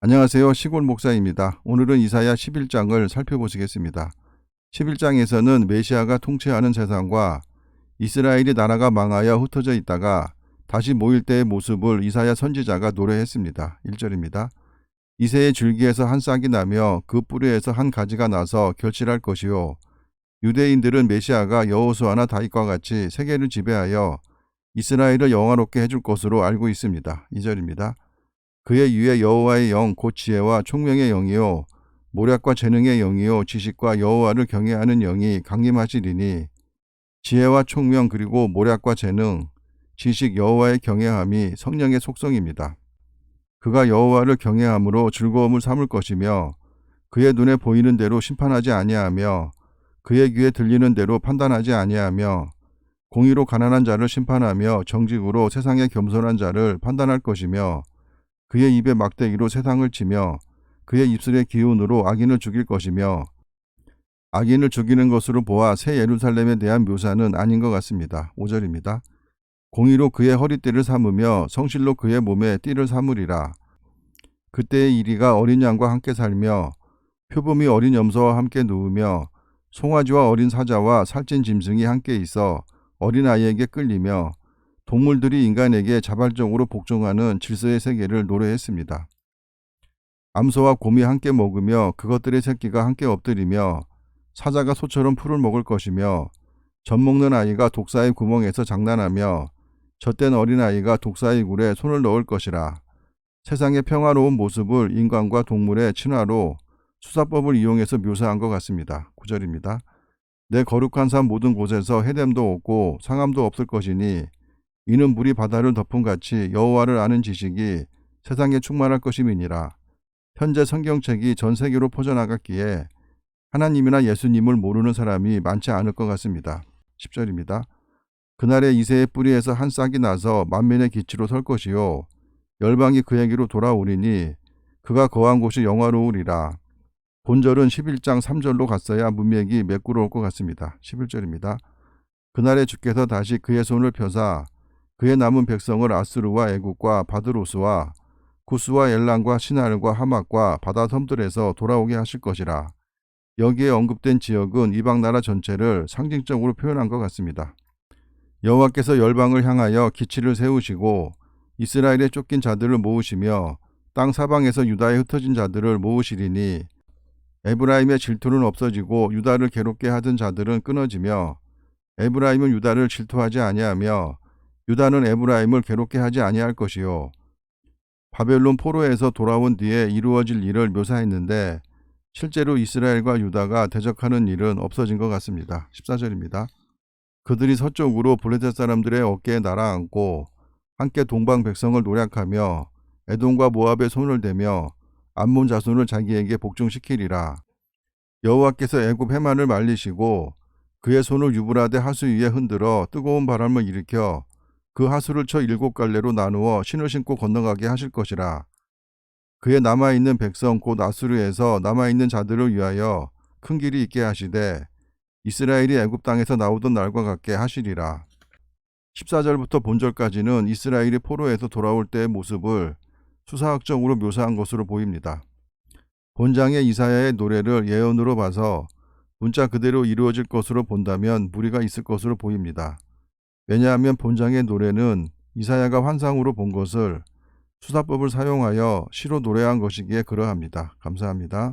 안녕하세요. 시골 목사입니다. 오늘은 이사야 11장을 살펴보시겠습니다. 11장에서는 메시아가 통치하는 세상과 이스라엘이 나라가 망하여 흩어져 있다가 다시 모일 때의 모습을 이사야 선지자가 노래했습니다. 1절입니다. 이새의 줄기에서 한 싹이 나며 그 뿌리에서 한 가지가 나서 결실할 것이요. 유대인들은 메시아가 여호수아나 다윗과 같이 세계를 지배하여 이스라엘을 영화롭게 해줄 것으로 알고 있습니다. 2절입니다. 그의 위에 여호와의 영, 곧 지혜와 총명의 영이요, 모략과 재능의 영이요, 지식과 여호와를 경외하는 영이 강림하시리니, 지혜와 총명 그리고 모략과 재능, 지식 여호와의 경외함이 성령의 속성입니다. 그가 여호와를 경외함으로 즐거움을 삼을 것이며, 그의 눈에 보이는 대로 심판하지 아니하며, 그의 귀에 들리는 대로 판단하지 아니하며, 공의로 가난한 자를 심판하며 정직으로 세상의 겸손한 자를 판단할 것이며, 그의 입에 막대기로 세상을 치며 그의 입술의 기운으로 악인을 죽일 것이며 악인을 죽이는 것으로 보아 새 예루살렘에 대한 묘사는 아닌 것 같습니다. 5절입니다. 공의로 그의 허리띠를 삼으며 성실로 그의 몸에 띠를 삼으리라. 그때의 이리가 어린 양과 함께 살며 표범이 어린 염소와 함께 누우며 송아지와 어린 사자와 살찐 짐승이 함께 있어 어린 아이에게 끌리며 동물들이 인간에게 자발적으로 복종하는 질서의 세계를 노래했습니다. 암소와 곰이 함께 먹으며 그것들의 새끼가 함께 엎드리며 사자가 소처럼 풀을 먹을 것이며 젖 먹는 아이가 독사의 구멍에서 장난하며 젖된 어린아이가 독사의 굴에 손을 넣을 것이라. 세상의 평화로운 모습을 인간과 동물의 친화로 수사법을 이용해서 묘사한 것 같습니다. 9절입니다. 내 거룩한 산 모든 곳에서 해됨도 없고 상함도 없을 것이니 이는 물이 바다를 덮은 같이 여호와를 아는 지식이 세상에 충만할 것임이니라. 현재 성경책이 전 세계로 퍼져나갔기에 하나님이나 예수님을 모르는 사람이 많지 않을 것 같습니다. 10절입니다. 그날에 이새의 뿌리에서 한 싹이 나서 만민의 기치로 설 것이요. 열방이 그에게로 돌아오리니 그가 거한 곳이 영화로우리라. 본절은 11장 3절로 갔어야 문맥이 매끄러울 것 같습니다. 11절입니다. 그날에 주께서 다시 그의 손을 펴사 그의 남은 백성을 아스루와 애국과 바드로스와 구스와 엘란과 시날과 하막과 바다 섬들에서 돌아오게 하실 것이라. 여기에 언급된 지역은 이방 나라 전체를 상징적으로 표현한 것 같습니다. 여호와께서 열방을 향하여 기치를 세우시고 이스라엘에 쫓긴 자들을 모으시며 땅 사방에서 유다에 흩어진 자들을 모으시리니 에브라임의 질투는 없어지고 유다를 괴롭게 하던 자들은 끊어지며 에브라임은 유다를 질투하지 아니하며 유다는 에브라임을 괴롭게 하지 아니할 것이요 바벨론 포로에서 돌아온 뒤에 이루어질 일을 묘사했는데 실제로 이스라엘과 유다가 대적하는 일은 없어진 것 같습니다. 14절입니다. 그들이 서쪽으로 블레셋 사람들의 어깨에 날아앉고 함께 동방 백성을 노략하며 에돔과 모압의 손을 대며 암몬 자손을 자기에게 복종시키리라. 여호와께서 애굽 해만을 말리시고 그의 손을 유브라데 하수 위에 흔들어 뜨거운 바람을 일으켜 그 하수를 쳐 일곱 갈래로 나누어 신을 신고 건너가게 하실 것이라. 그의 남아있는 백성 곧 아수르에서 남아있는 자들을 위하여 큰 길이 있게 하시되 이스라엘이 애굽 땅에서 나오던 날과 같게 하시리라. 14절부터 본절까지는 이스라엘이 포로에서 돌아올 때의 모습을 수사학적으로 묘사한 것으로 보입니다. 본장의 이사야의 노래를 예언으로 봐서 문자 그대로 이루어질 것으로 본다면 무리가 있을 것으로 보입니다. 왜냐하면 본장의 노래는 이사야가 환상으로 본 것을 수사법을 사용하여 시로 노래한 것이기에 그러합니다. 감사합니다.